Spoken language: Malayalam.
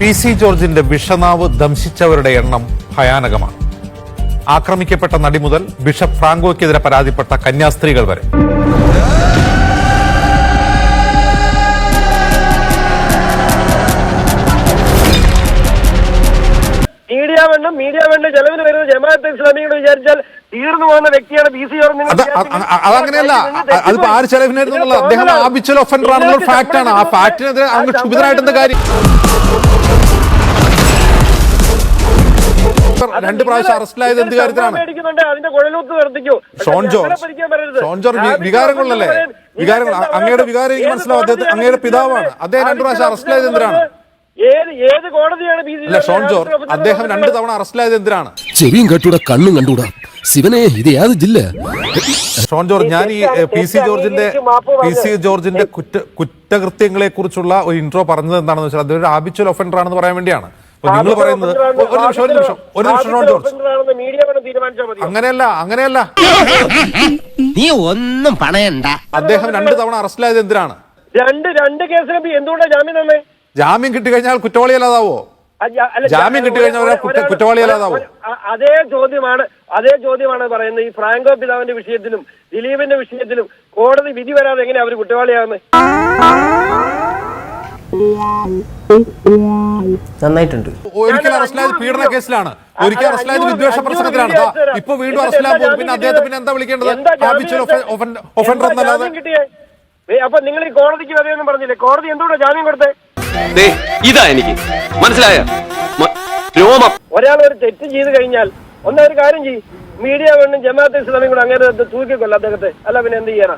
പി സി ജോർജിന്റെ വിഷനാവ് ദംശിച്ചവരുടെ എണ്ണം ഭയാനകമാണ്. ആക്രമിക്കപ്പെട്ട നടി മുതൽ ബിഷപ്പ് ഫ്രാങ്കോയ്ക്കെതിരെ പരാതിപ്പെട്ട കന്യാസ്ത്രീകൾ വരെ. മീഡിയ വേണ്ട മീഡിയ വേണ്ട ചെലവിൽ വരുന്ന ജമാഅത്ത് ഇസ്ലാമി എന്ന് വിചാരിച്ചാൽ തീർന്നു പോകുന്ന വ്യക്തിയാണ് ബി സി അ- അതങ്ങനെയല്ല. അതിപ്പോ ആര് ചെലവിനായിരുന്നു അദ്ദേഹം ആബിച്ചൽ ഒഫൻഡർ ആണെന്നുള്ള ഫാക്ട് ആണ്. ആ ഫാക്ടിനെതിരെ അങ്ങ് ക്ഷുഭിതനായിട്ട് എന്താ കാര്യം? രണ്ട് പ്രാവശ്യം അറസ്റ്റിലായത് എന്ത് കാര്യത്തിലാണ്? ഷോൺ ജോർജ്. ഷോൺ ജോർജ് വി- വികാരങ്ങൾ അങ്ങയുടെ വികാരം എനിക്ക് മനസ്സിലാവും. അദ്ദേഹത്തെ അങ്ങയുടെ പിതാവാണ്. അദ്ദേഹം രണ്ടു പ്രാവശ്യം അറസ്റ്റിലായത് എന്തിനാണ്? ഏത് ഏത് കോടതിയാണ് ബി അല്ല ഷോൺ ജോർജ് അദ്ദേഹം രണ്ട് തവണ അറസ്റ്റിലായത് എന്തിനാണ്? ചെവിയും കെട്ടൂടാ കണ്ണും കണ്ടൂടാ. ശിവനെ ഇത് ജില്ല? ഷോൺ ജോർജ് ഞാൻ ഈ പി സി ജോർജിന്റെ പി സി ജോർജിന്റെ കുറ്റ കുറ്റകൃത്യങ്ങളെ കുറിച്ചുള്ള ഒരു ഇൻട്രോ പറഞ്ഞത് എന്താണെന്ന് വെച്ചാൽ അതൊരു ആബിച്വൽ ഒഫൻഡർ ആണെന്ന് പറയാൻ വേണ്ടിയാണ്. നിങ്ങൾ പറയുന്നത് ഒരു നിമിഷം ഒരു നിമിഷം ഒരു നിമിഷം ഷോൺ ജോർജ്. അങ്ങനെയല്ല അങ്ങനെയല്ല. നീ ഒന്നും പണയണ്ട. അദ്ദേഹം രണ്ട് തവണ അറസ്റ്റിലായത് എന്തിനാണ്? രണ്ട് രണ്ട് കേസിലും എന്തുകൊണ്ടാണ് ജാമ്യം തന്നെ ജാമ്യം കിട്ടിക്കഴിഞ്ഞാൽ കുറ്റവാളിയല്ലാതാവോ ജാമ്യം കിട്ടിക്കഴിഞ്ഞാൽ കുറ്റവാളിയല്ലാതാവോ? അതേ ചോദ്യമാണ് അതേ ചോദ്യമാണ് പറയുന്നത്. ഈ ഫ്രാങ്കോ പിതാവിന്റെ വിഷയത്തിലും ദിലീപിന്റെ വിഷയത്തിലും കോടതി വിധി വരാതെ എങ്ങനെ അവർ കുറ്റവാളിയാകുന്നത് നന്നായിട്ടുണ്ട്. ഒരിക്കൽ അറസ്റ്റിലായത് പീഡന കേസിലാണ്. ഒരിക്കൽ അറസ്റ്റിലായത് വിദ്വേഷ പ്രശ്നത്തിലാണ് ഇപ്പൊ വീണ്ടും അറസ്റ്റിലാൻ പോകും പിന്നെ അദ്ദേഹത്തെ പിന്നെ എന്താ വിളിക്കേണ്ടത്? ഒഫൻഡർ എന്നല്ലാതെ അപ്പൊ നിങ്ങൾ ഈ കോടതിക്ക് വരെയൊന്നും പറഞ്ഞില്ലേ? കോടതി എന്തുകൊണ്ടാണ് ജാമ്യം കൊടുത്തേ? ദേ, ഇതാ എനിക്ക്. മനസ്സിലായ? രോമം ഒരാൾ ഒരു തെറ്റ് ചെയ്ത് കഴിഞ്ഞാൽ ഒന്നാ ഒരു കാര്യം ചെയ്യും. മീഡിയ വേണം ജമാഅത്ത് ഇസ്ലാമിയും കൂടെ അങ്ങനെ തൂക്കിക്കൊല്ല അദ്ദേഹത്തെ. അല്ല പിന്നെ എന്ത് ചെയ്യാനാ